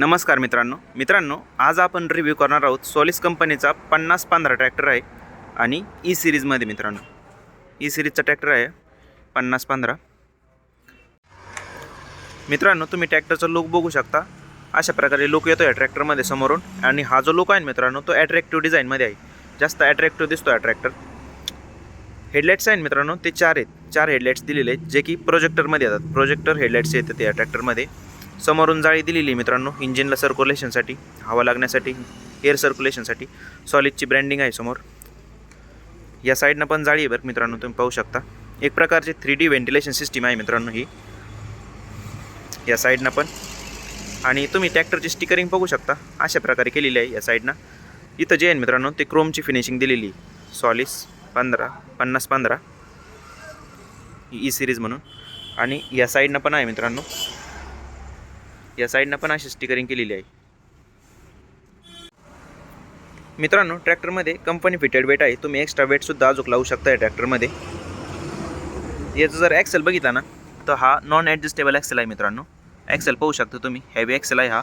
नमस्कार मित्रांनो. मित्रांनो आज आपण रिव्ह्यू करणार आहोत सोलिस कंपनीचा पन्नास पंधरा ट्रॅक्टर आहे आणि e ई सिरीजमध्ये मित्रांनो. ई सिरीजचा ट्रॅक्टर आहे पन्नास पंधरा. मित्रांनो तुम्ही ट्रॅक्टरचा लुक बघू शकता. अशा प्रकारे लुक येतो या ट्रॅक्टरमध्ये समोरून आणि हा जो लुक आहे मित्रांनो तो ॲट्रॅक्टिव्ह डिझाईनमध्ये आहे. जास्त ॲट्रॅक्टिव्ह दिसतो आहे ट्रॅक्टर हेडलाईट्स आहेत मित्रांनो ते चार आहेत. चार हेडलाईट्स दिलेले आहेत जे की प्रोजेक्टरमध्ये येतात. प्रोजेक्टर हेडलाईट्स येतात या ट्रॅक्टरमध्ये समोरून जाळी दिलेली आहे मित्रांनो. इंजिनला सर्क्युलेशनसाठी हवा लागण्यासाठी एअर सर्क्युलेशनसाठी सॉलिडची ब्रँडिंग आहे समोर. या साईडनं पण जाळी आहे बरं मित्रांनो तुम्ही पाहू शकता. एक प्रकारची थ्री डी व्हेंटिलेशन सिस्टीम आहे मित्रांनो ही. या साईडनं पण. आणि तुम्ही ट्रॅक्टरची स्टिकरिंग बघू शकता. अशा प्रकारे केलेली आहे या साईडनं इथं जे आहे मित्रांनो ते क्रोमची फिनिशिंग दिलेली आहे. सॉलिस पंधरा पन्नास पंधरा. ई सिरीज म्हणून. आणि या साईडनं पण आहे मित्रांनो. या साईडनं पण अशी स्टिकरिंग केलेली आहे. मित्रांनो ट्रॅक्टरमध्ये कंपनी फिटेड वेट आहे. तुम्ही एक्स्ट्रा वेटसुद्धा अजूक लावू शकता या ट्रॅक्टरमध्ये. याचं जर ॲक्सेल बघितला ना तर हा नॉन ॲडजस्टेबल ॲक्सेल आहे मित्रांनो. ॲक्सेल पाहू शकता तुम्ही. हेवी ॲक्सेल आहे हा.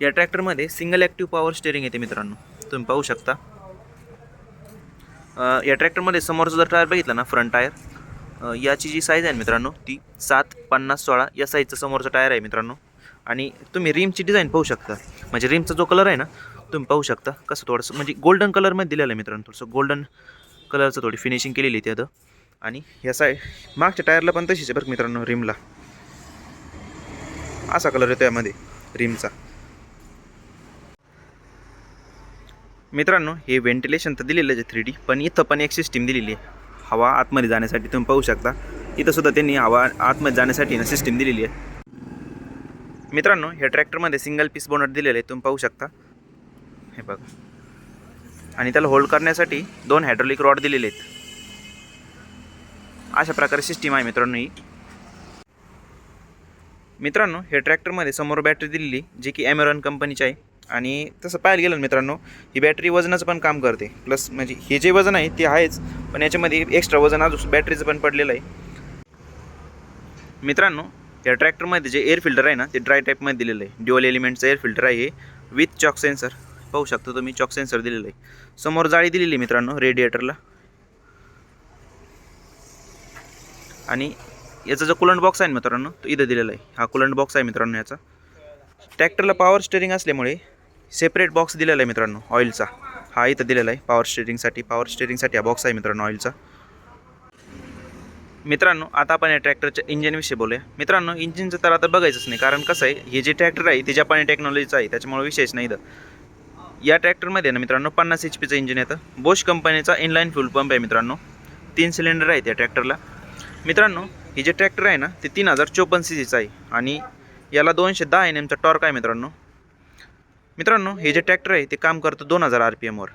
या ट्रॅक्टरमध्ये सिंगल ॲक्टिव्ह पॉवर स्टेअरिंग येते मित्रांनो. तुम्ही पाहू शकता. या ट्रॅक्टरमध्ये समोरचं जर टायर बघितला ना फ्रंट टायर याची जी साईज आहे मित्रांनो ती सात पन्नास सोळा या साईजचं समोरचा टायर आहे मित्रांनो. आणि तुम्ही रिमची डिझाईन पाहू शकता. म्हणजे रिमचा जो कलर आहे ना तुम्ही पाहू शकता. कसं थोडंसं म्हणजे गोल्डन कलरमध्ये दिलेलं आहे मित्रांनो थोडंसं गोल्डन कलरचं थोडी फिनिशिंग केलेली आहे त्यातं आणि या साय मागच्या टायरला पण तशीच आहे बरं मित्रांनो रिमला असा कलर येतो यामध्ये रिमचा मित्रांनो हे व्हेंटिलेशन तर दिलेलं आहे थ्री डी पण इथं पण एक सिस्टीम दिलेली आहे. हवा आतमध्ये जाण्यासाठी तुम्ही पाहू शकता. इथं सुद्धा त्यांनी हवा आतमध्ये जाण्यासाठी ना सिस्टीम दिलेली आहे. मित्रांनो ह्या ट्रॅक्टरमध्ये सिंगल पीस बोनट दिलेलं आहे तुम्ही पाहू शकता. हे बघा. आणि त्याला होल्ड करण्यासाठी दोन हायड्रोलिक रॉड दिलेले आहेत. अशा प्रकारे सिस्टीम आहे मित्रांनो ही. मित्रांनो हे ट्रॅक्टरमध्ये समोर बॅटरी दिलेली जी की ॲमेरॉन कंपनीची आहे. आणि तसं पाहायला गेलं ना मित्रांनो ही बॅटरी वजनाचं पण काम करते. प्लस म्हणजे हे जे वजन आहे ते आहेच पण याच्यामध्ये एक्स्ट्रा वजन अजून बॅटरीचं पण पडलेलं आहे. मित्रांनो या ट्रॅक्टरमध्ये जे एअर फिल्टर आहे ना ते ड्राय टाईपमध्ये दिलेलं आहे. ड्युअल एलिमेंटचं एअर फिल्टर आहे हे विथ चॉक सेन्सर पाहू शकता तुम्ही चॉक सेन्सर दिलेलं आहे. समोर जाळी दिलेली आहे मित्रांनो रेडिएटरला आणि याचा जो कुलंट बॉक्स आहे ना मित्रांनो तो इथं दिलेला आहे. हा कुलंट बॉक्स आहे मित्रांनो याचा. ट्रॅक्टरला पॉवर स्टेरिंग असल्यामुळे सेपरेट बॉक्स दिलेला आहे मित्रांनो ऑइलचा हा इथं दिलेला आहे पॉवर स्टेरिंगसाठी पॉवर स्टेरिंगसाठी हा बॉक्स आहे मित्रांनो ऑइलचा मित्रांनो आता आपण या ट्रॅक्टरच्या इंजिनविषयी बोलूया. मित्रांनो इंजिनचं तर आता बघायचंच नाही कारण कसं आहे हे जे ट्रॅक्टर आहे ते जपानी टेक्नॉलॉजीचं आहे त्याच्यामुळे विशेष नाही तर या ट्रॅक्टरमध्ये ना मित्रांनो पन्नास एच पीचं इंजिन येतं. बोश कंपनीचा इनलाईन फ्यूल पंप आहे मित्रांनो. तीन सिलेंडर आहेत या ट्रॅक्टरला मित्रांनो हे जे ट्रॅक्टर आहे ना ते तीन हजार चोपन्न सी सीचं आहे. आणि याला दोनशे दहा एन एमचा टॉर्क आहे मित्रांनो. मित्रांनो हे जे ट्रॅक्टर आहे ते काम करतं दोन हजार आर पी एमवर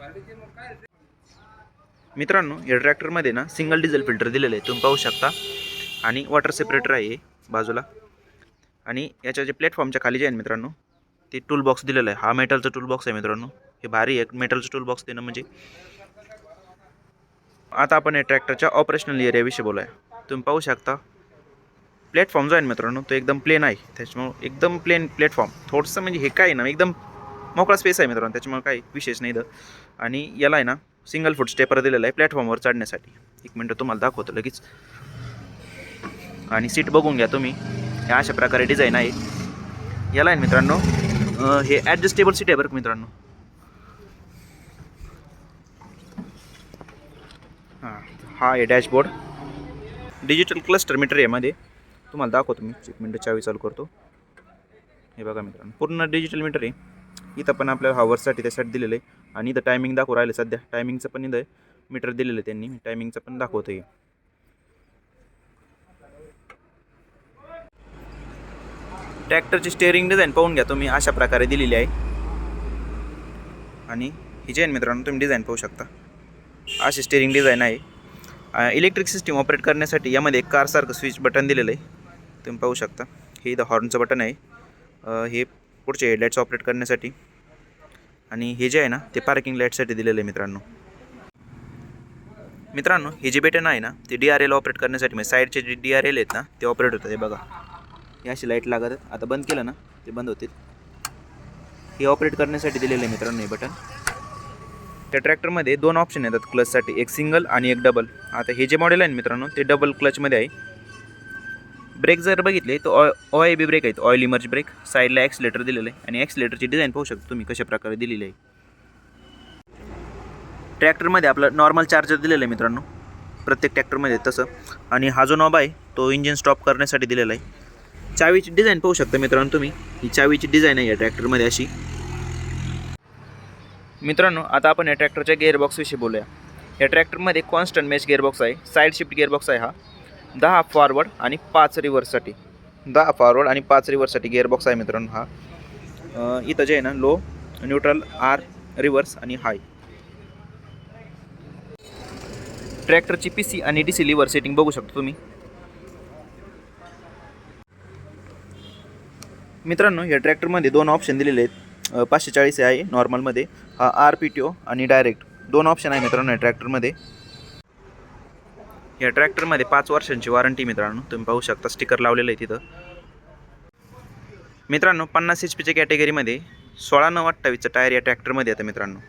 मित्रांनो या ट्रॅक्टरमध्ये ना सिंगल डिझेल फिल्टर दिलेलं आहे तुम्ही पाहू शकता. आणि वॉटर सेपरेटर आहे बाजूला. आणि याच्या जे प्लॅटफॉर्मच्या खाली जे आहे मित्रांनो ते टूल बॉक्स दिलेलं आहे. हा मेटलचं टूल बॉक्स आहे मित्रांनो. हे भारी आहे. मेटलचं टूल बॉक्स देणं म्हणजे आता आपण या ट्रॅक्टरच्या ऑपरेशनल एरियाविषयी बोलाय. तुम्ही पाहू शकता. प्लॅटफॉर्म जो आहे ना मित्रांनो तो एकदम प्लेन आहे. त्याच्यामुळं एकदम प्लेन प्लॅटफॉर्म थोडंसं म्हणजे हे काय आहे ना एकदम मोकळा स्पेस आहे मित्रांनो त्याच्यामुळे काही विशेष नाही इथं. आणि याला आहे ना सिंगल फूट स्टेपर दिलेला आहे प्लॅटफॉर्मवर चढण्यासाठी. एक मिनटं तुम्हाला दाखवतो लगेच. आणि सीट बघून घ्या तुम्ही. हे अशा प्रकारे डिझाईन आहे. याला आहे ना मित्रांनो हे ॲडजस्टेबल सीट आहे बरं मित्रांनो. हां हा आहे डॅशबोर्ड डिजिटल क्लस्टर मीटर यामध्ये. तुम्हाला दाखवतो मी. एक मिनटं चावी चालू करतो. हे बघा मित्रांनो पूर्ण डिजिटल मीटर आहे. इथं पण आपल्याला हवर्ससाठी त्यासाठी दिलेलं आहे. आणि इथं टायमिंग दाखवू राहिलं सध्या टायमिंगचं पण इथं मीटर दिलेलं आहे त्यांनी. टायमिंगचं पण दाखवतं आहे ट्रॅक्टरची स्टेअरिंग डिझाईन पाहून घ्या तुम्ही. अशा प्रकारे दिलेली आहे. आणि ही जैन आहे मित्रांनो तुम्ही डिझाईन पाहू शकता. अशी स्टेअरिंग डिझाईन आहे. इलेक्ट्रिक सिस्टीम ऑपरेट करण्यासाठी यामध्ये एक कारसारखं स्विच बटन दिलेलं आहे. तुम्ही पाहू शकता. हे इथं हॉर्नचं बटन आहे. हे पुढचे हेडलाईट्स ऑपरेट करण्यासाठी. आणि हे जे आहे ना ते पार्किंग लाईटसाठी दिलेलं आहे मित्रांनो. मित्रांनो हे जे बेटन आहे ना ते डी आर एल ऑपरेट करण्यासाठी म्हणजे साईडचे जे डी आर एल आहेत ना ते ऑपरेट होतात हे बघा. हे अशी लाइट लागतात. आता बंद केलं ना ते बंद होतील. हे ऑपरेट करण्यासाठी दिलेलं आहे मित्रांनो हे बटन त्या ट्रॅक्टरमध्ये दोन ऑप्शन येतात क्लचसाठी एक सिंगल आणि एक डबल आता हे जे मॉडेल आहे ना मित्रांनो ते डबल क्लचमध्ये आहे. ब्रेक जर बघितले तर ऑ ओ बी ब्रेक आहेत. ऑइल इमर्ज ब्रेक साईडला ॲक्सिलेटर दिलेलं आहे. आणि ॲक्सिलेटरची डिझाईन पाहू शकता तुम्ही कशा प्रकारे दिलेली आहे. ट्रॅक्टरमध्ये आपलं नॉर्मल चार्जर दिलेलं आहे मित्रांनो. प्रत्येक ट्रॅक्टरमध्ये तसं. आणि हा जो नॉब आहे तो इंजिन स्टॉप करण्यासाठी दिलेला आहे. चावीची डिझाईन पाहू शकता मित्रांनो तुम्ही. ही चावीची डिझाईन आहे या ट्रॅक्टरमध्ये अशी. मित्रांनो आता आपण या ट्रॅक्टरच्या गेअरबॉक्सविषयी बोलूया. या ट्रॅक्टरमध्ये कॉन्स्टंट मॅच गेअरबॉक्स आहे. साईड शिफ्ट गेअरबॉक्स आहे हा. दहा फॉरवर्ड आणि पाच रिव्हर्ससाठी दहा फॉरवर्ड आणि पाच रिव्हर्ससाठी गेअरबॉक्स आहे मित्रांनो हा. इथं जे आहे ना लो न्यूट्रल आर रिव्हर्स आणि हाय ट्रॅक्टरची पी सी आणि डी सी लिव्हर सेटिंग बघू शकता तुम्ही. मित्रांनो या ट्रॅक्टरमध्ये दोन ऑप्शन दिलेले आहेत. पाचशे चाळीस आहे नॉर्मलमध्ये हा आर पी टी ओ आणि डायरेक्ट दोन ऑप्शन आहे मित्रांनो या ट्रॅक्टरमध्ये या ट्रॅक्टरमध्ये पाच वर्षांची वॉरंटी मित्रांनो तुम्ही पाहू शकता स्टिकर लावलेलं आहे तिथं. मित्रांनो पन्नास एच पीच्या कॅटेगरीमध्ये सोळा नऊ अठ्ठावीसचं टायर या ट्रॅक्टरमध्ये येतं मित्रांनो.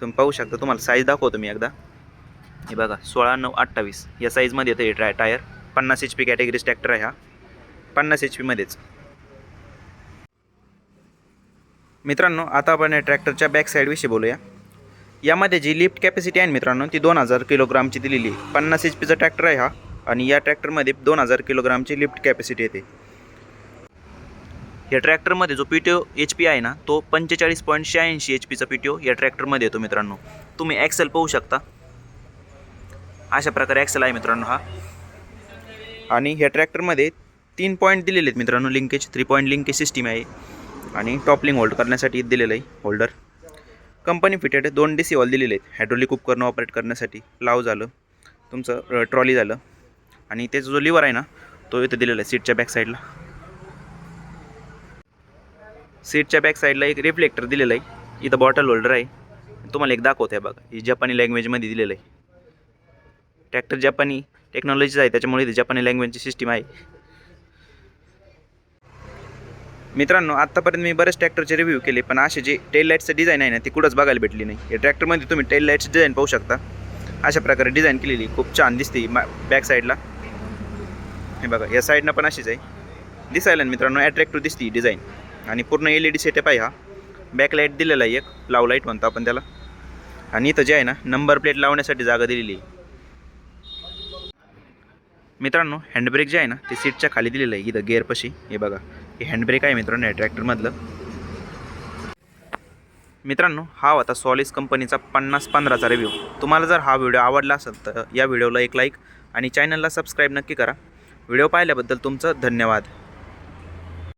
तुम्ही पाहू शकता तुम्हाला साईज दाखवतो मी एकदा. हे बघा सोळा नऊ अठ्ठावीस या साईजमध्ये येतं हे ट्राय टायर. पन्नास एच पी कॅटेगरीज ट्रॅक्टर आहे हा. पन्नास एच पीमध्येच मित्रांनो आता आपण या ट्रॅक्टरच्या बॅक साईडविषयी बोलूया. यामध्ये जी लिफ्ट कॅपॅसिटी आहे मित्रांनो ती दोन हजार किलोग्रामची दिलेली आहे. पन्नास एच पीचा ट्रॅक्टर आहे हा आणि या ट्रॅक्टरमध्ये दोन हजार किलोग्रामची लिफ्ट कॅपॅसिटी येते. या ट्रॅक्टरमध्ये जो P T O H P आहे ना तो पंचेचाळीस पॉईंट शहाऐंशी एच पीचा पी टी ओ या ट्रॅक्टरमध्ये येतो मित्रांनो. तुम्ही ॲक्सेल पाहू शकता. अशा प्रकारे ॲक्सेल आहे मित्रांनो हा. आणि ह्या ट्रॅक्टरमध्ये तीन पॉईंट दिलेले आहेत मित्रांनो linkage three point linkage system आहे. आणि टॉपलिंग होल्ड करण्यासाठी दिलेलं आहे होल्डर कंपनी फिटेड दोन डी सी ऑल दिलेले आहेत. हायड्रोलिक उपकरणं ऑपरेट करण्यासाठी. लाव झालं. तुमचं ट्रॉली झालं. आणि त्याचा जो लिव्हर आहे ना तो इथं दिलेला आहे सीटच्या बॅक साईडला सीटच्या बॅक साईडला एक रिफ्लेक्टर दिलेलं आहे. इथं बॉटल होल्डर आहे. तुम्हाला एक दाखवत आहे बघा. ही जपानी लँग्वेजमध्ये दिलेलं आहे. ट्रॅक्टर जपानी टेक्नॉलॉजीच आहे. त्याच्यामुळे इथे जपानी लँग्वेजची सिस्टीम आहे. मित्रांनो आत्तापर्यंत मी बरेच ट्रॅक्टरचे रिव्ह्यू केले पण असे जे टेल लाईटचं डिझाईन आहे ना ती कुठंच बघायला भेटली नाही. या ट्रॅक्टरमध्ये तुम्ही टेल लाईटची डिझाईन पाहू शकता. अशा प्रकारे डिझाईन केलेली खूप छान दिसते बॅक साईडला हे बघा या साईडनं पण अशीच आहे. दिसायला मित्रांनो ॲट्रॅक्टिव्ह दिसते डिझाईन आणि पूर्ण एल ई डी सेटअप आहे हा. बॅक लाइट दिलेला आहे एक लाव लाइट म्हणतो आपण त्याला. आणि इथं जे आहे ना नंबर प्लेट लावण्यासाठी जागा दिलेली आहे. मित्रांनो हँडब्रेक जे आहे ना ते सीटच्या खाली दिलेलं आहे इथं गेअरपाशी हे बघा हे हँडब्रेक आहे मित्रांनो या ट्रॅक्टरमधलं मित्रांनो हा होता सॉलिस कंपनीचा पन्नास पंधराचा रिव्ह्यू तुम्हाला जर हा व्हिडिओ आवडला असेल तर या व्हिडिओला एक लाईक आणि चॅनलला सबस्क्राईब नक्की करा. व्हिडिओ पाहिल्याबद्दल तुमचं धन्यवाद.